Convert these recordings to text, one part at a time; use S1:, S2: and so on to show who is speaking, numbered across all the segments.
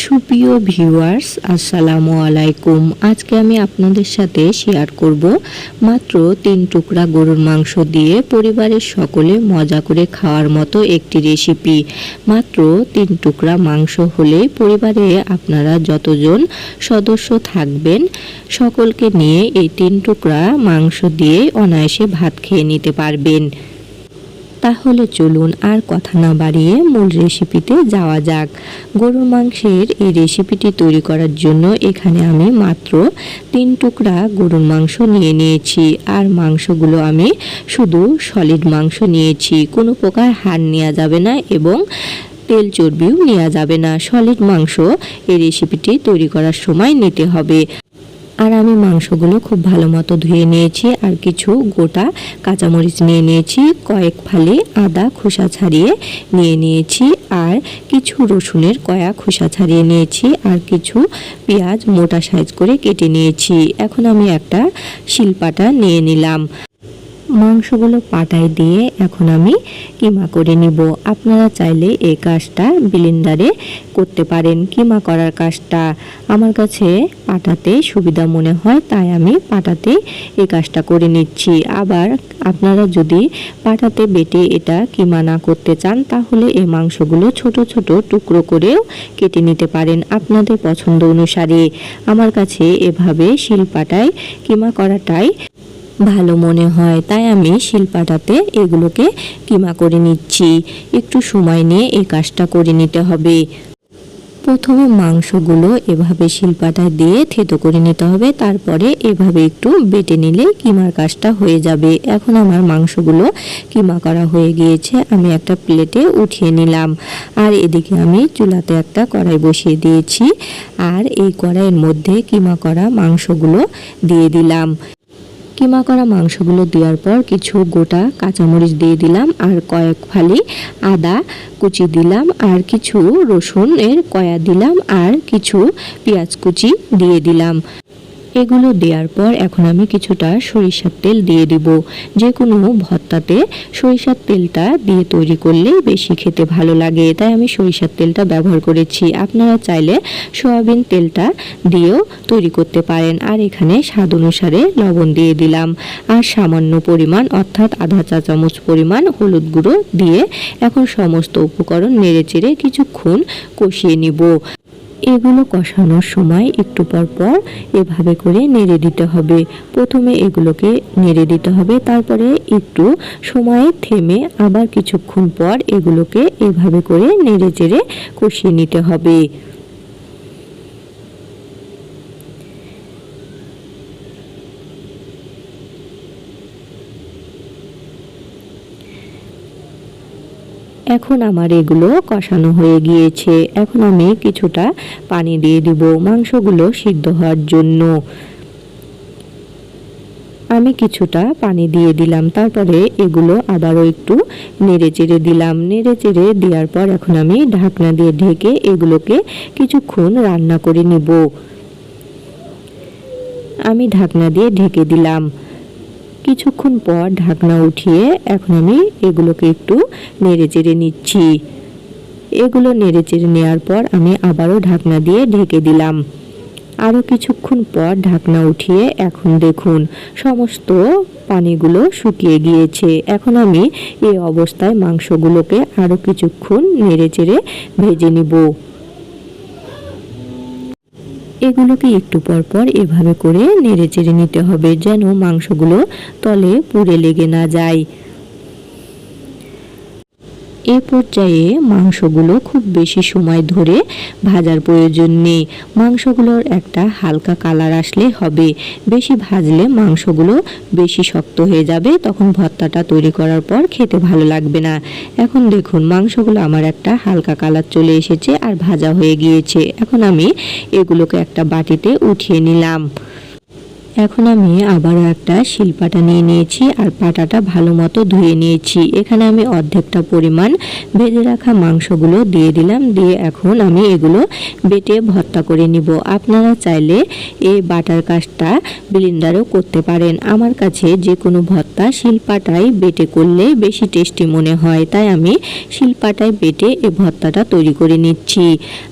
S1: সুপ্রিয় ভিউয়ার্স আসসালামু আলাইকুম। আজকে আমি আপনাদের সাথে শেয়ার করব মাত্র তিন টুকরা গরুর মাংস দিয়ে পরিবারের সকলে মজা করে খাওয়ার মতো একটি রেসিপি মাত্র তিন টুকরা মাংস হলে পরিবারে আপনারা যতজন সদস্য থাকবেন, সকলকে নিয়ে এই তিন টুকরা মাংস দিয়ে অনায়াসে ভাত খেয়ে নিতে পারবেন। তাহলে চলুন আর কথা না বাড়িয়ে মূল রেসিপিতে যাওয়া যাক। গরুর মাংসের এই রেসিপিটি তৈরি করার জন্য এখানে আমি মাত্র তিন টুকরা গরুর মাংস নিয়ে নিয়েছি। আর মাংসগুলো আমি শুধু সলিড মাংস নিয়েছি। কোনো প্রকার হাড় নেওয়া যাবে না এবং তেল চর্বিও নেওয়া যাবে না। সলিড মাংস এই রেসিপিটি তৈরি করার সময় নিতে হবে। আর আমি মাংসগুলো খুব ভালো মতো ধুয়ে নিয়েছি আর কিছু গোটা কাঁচামরিচ নিয়ে নিয়েছি, কয়েক ফালে আদা খোসা ছাড়িয়ে নিয়ে নিয়েছি আর কিছু রসুনের কয়া খোসা ছাড়িয়ে নিয়েছি আর কিছু পেঁয়াজ মোটা সাইজ করে কেটে নিয়েছি। এখন আমি একটা শিলপাটা নিয়ে নিলাম। মাংসগুলো পাটায় দিয়ে এখন আমি কিমা করে নিব। আপনারা চাইলে এই কাজটা বিলিন্ডারে করতে পারেন, কিমা করার কাজটা। আমার কাছে পাটাতে সুবিধা মনে হয়, তাই আমি পাটাতে এই কাজটা করে নিচ্ছি। আবার আপনারা যদি পাটাতে বেটে এটা কিমা না করতে চান, তাহলে এই মাংসগুলো ছোট ছোট টুকরো করেও কেটে নিতে পারেন আপনাদের পছন্দ অনুসারে। আমার কাছে এভাবে শিলপাটায় কিমা করাটাই ভালো মনে হয়, তাই আমি শিলপাটাতে এগুলোকে কিমা করে নিচ্ছি। একটু সময় নিয়ে এই কাজটা করে নিতে হবে। প্রথমে মাংসগুলো এভাবে শিলপাটায় দিয়ে থেতো করে নিতে হবে, তারপরে এভাবে একটু বেটে নিলে কিমার কাজটা হয়ে যাবে। এখন আমার মাংসগুলো কিমা করা হয়ে গিয়েছে, আমি একটা প্লেটে উঠিয়ে নিলাম। আর এদিকে আমি চুলাতে একটা কড়াই বসিয়ে দিয়েছি। আর এই কড়াইয়ের মধ্যে কিমা করা মাংসগুলো দিয়ে দিলাম। কিমা করা মাংসগুলো দেওয়ার পর কিছু গোটা কাঁচামরিচ দিয়ে দিলাম আর কয়েক ফালি আদা কুচি দিলাম আর কিছু রসুনের কয়া দিলাম আর কিছু পেঁয়াজ কুচি দিয়ে দিলাম। এগুলো দেওয়ার পর এখন আমি কিছুটা সরিষার তেল দিয়ে দিব। যে কোনো ভর্তাতে সরিষার তেলটা দিয়ে তৈরি করলে বেশি খেতে ভালো লাগে, তাই আমি সরিষার তেলটা ব্যবহার করেছি। আপনারা চাইলে সয়াবিন তেলটা দিয়েও তৈরি করতে পারেন। আর এখানে স্বাদ অনুসারে লবণ দিয়ে দিলাম। আর সামান্য পরিমাণ, অর্থাৎ আধা চা চামচ পরিমাণ হলুদ গুঁড়ো দিয়ে এখন সমস্ত উপকরণ নেড়ে চেড়ে কিছুক্ষণ কষিয়ে নিব। এগুলো কষানোর সময় একটু পর পর এভাবে করে নেড়ে দিতে হবে। প্রথমে এগুলোকে নেড়ে দিতে হবে, তারপরে একটু সময় থেমে আবার কিছুক্ষণ পর এগুলোকে এভাবে করে নেড়ে চেড়ে কষিয়ে নিতে হবে। এখন আমার এগুলো কষানো হয়ে গিয়েছে। এখন আমি কিছুটা পানি দিয়ে দিব। মাংসগুলো সিদ্ধ হওয়ার জন্য। আমি কিছুটা পানি দিয়ে দিলাম। তারপরে এগুলো আবারও একটু নেড়ে চেড়ে দিলাম। নেড়ে চেড়ে দেওয়ার পর এখন আমি ঢাকনা দিয়ে ঢেকে এগুলোকে কিছুক্ষণ রান্না করে নিব। আমি ঢাকনা দিয়ে ঢেকে দিলাম। কিছুক্ষণ পর ঢাকনা উঠিয়ে এখন আমি এগুলোকে একটু নেড়ে চেড়ে নিচ্ছি। এগুলো নেড়ে চেড়ে নেওয়ার পর আমি আবারও ঢাকনা দিয়ে ঢেকে দিলাম। আরও কিছুক্ষণ পর ঢাকনা উঠিয়ে এখন দেখুন, সমস্ত পানিগুলো শুকিয়ে গিয়েছে। এখন আমি এই অবস্থায় মাংসগুলোকে আরও কিছুক্ষণ নেড়ে চেড়ে ভেজে নিব। এগুলোকে একটু পর পর এভাবে করে নেড়ে চেড়ে নিতে হবে যেন মাংসগুলো তলে পুড়ে লেগে না যায়। এ পর্যায়ে মাংসগুলো খুব বেশি সময় ধরে ভাজার প্রয়োজন নেই। মাংসগুলোর একটা হালকা কালার আসলে হবে। বেশি ভাজলে মাংসগুলো বেশি শক্ত হয়ে যাবে। তখন ভর্তাটা তৈরি করার পর খেতে ভালো লাগবে না। এখন দেখুন, মাংসগুলো আমার একটা হালকা কালার চলে এসেছে আর ভাজা হয়ে গিয়েছে। এখন আমি এগুলোকে একটা বাটিতে উঠিয়ে নিলাম। এখন আমি আবারও একটা শিলপাটা নিয়ে নিয়েছি আর পাটাটা ভালো মতো ধুয়ে নিয়েছি। এখানে আমি অর্ধেকটা পরিমাণ ভেজে রাখা মাংসগুলো দিয়ে দিলাম। দিয়ে এখন আমি এগুলো বেটে ভর্তা করে নিব। আপনারা চাইলে এই বাটার কাজটা ব্লিন্ডারও করতে পারেন। আমার কাছে যে কোনো ভর্তা শিলপাটায় বেটে করলে বেশি টেস্টি মনে হয়। তাই আমি শিলপাটায় বেটে এই ভর্তাটা তৈরি করে নিচ্ছি।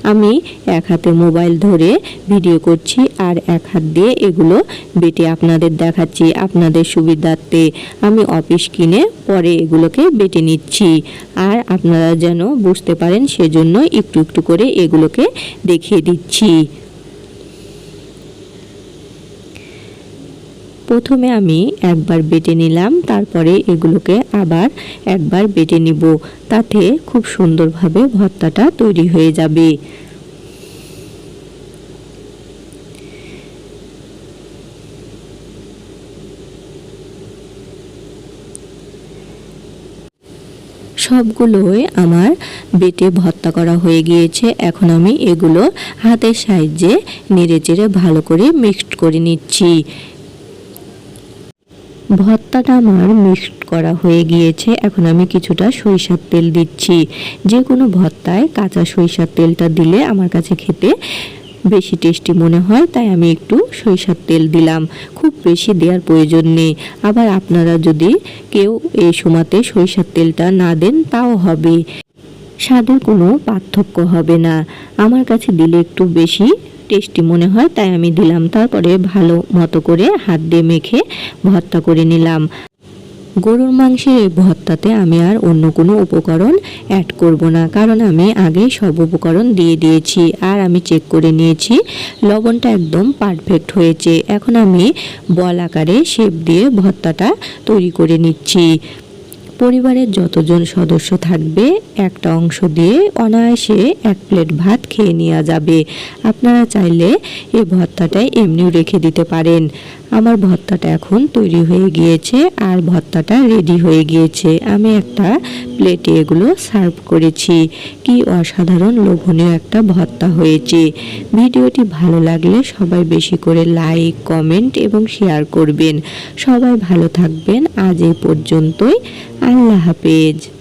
S1: আমি এক হাতে মোবাইল ধরে ভিডিও করছি আর এক হাত দিয়ে এগুলো বেটে, আপনাদের দেখাচ্ছি আপনাদের সুবিধার্থে আমি অফিস কিনে পরে এগুলোকে বেটে নিচ্ছি। আর আপনারা যেন বুঝতে পারেন, সেজন্য একটু একটু করে এগুলোকে দেখিয়ে দিচ্ছি। প্রথমে আমি একবার বেটে নিলাম, তারপরে এগুলোকে আবার একবার বেটে নিব। তাতে খুব সুন্দরভাবে ভর্তাটা তৈরি হয়ে যাবে। সবগুলোই আমার বেটে ভর্তা করা হয়ে গিয়েছে। এখন আমি এগুলো হাতের সাহায্যে নেড়ে চেড়ে ভালো করে মিক্সড করে নিচ্ছি। ভর্তাটা আমার মিক্সড করা হয়ে গিয়েছে। এখন আমি কিছুটা সরিষার তেল দিচ্ছি। যে কোনো ভর্তায় কাঁচা সরিষার তেলটা দিলে আমার কাছে খেতে বেশি টেস্টি মনে হয়, তাই আমি একটু সরিষার তেল দিলাম। খুব বেশি দেওয়ার প্রয়োজন নেই। আবার আপনারা যদি কেউ এই সময়তে সরিষার তেলটা না দেন, তাও হবে। স্বাদের কোনো পার্থক্য হবে না। আমার কাছে দিলে একটু বেশি টেস্টি মনে হয়, তাই আমি দিলাম। তারপরে ভালো মতো করে হাত দিয়ে মেখে ভর্তা করে নিলাম। গরুর মাংসের এই ভর্তাতে আমি আর অন্য কোনো উপকরণ অ্যাড করব না, কারণ আমি আগে সব উপকরণ দিয়ে দিয়েছি আর আমি চেক করে নিয়েছি, লবণটা একদম পারফেক্ট হয়েছে। এখন আমি বল আকারে শেপ দিয়ে ভর্তাটা তৈরি করে নিচ্ছি। পরিবারের যতজন সদস্য থাকবে, একটা অংশ দিয়ে অনায়াসে এক প্লেট ভাত খেয়ে নেওয়া যাবে। আপনারা চাইলে এই ভর্তাটাই এমনিও রেখে দিতে পারেন। আমার ভর্তাটা এখন তৈরি হয়ে গিয়েছে আর ভর্তাটা রেডি হয়ে গিয়েছে। আমি একটা প্লেটে এগুলো সার্ভ করেছি। কি অসাধারণ লোভনীয় একটা ভর্তা হয়েছে। ভিডিওটি ভালো লাগলে সবাই বেশি করে লাইক কমেন্ট এবং শেয়ার করবেন। সবাই ভালো থাকবেন। আজ এই পর্যন্তই। আল্লাহ হাফেজ।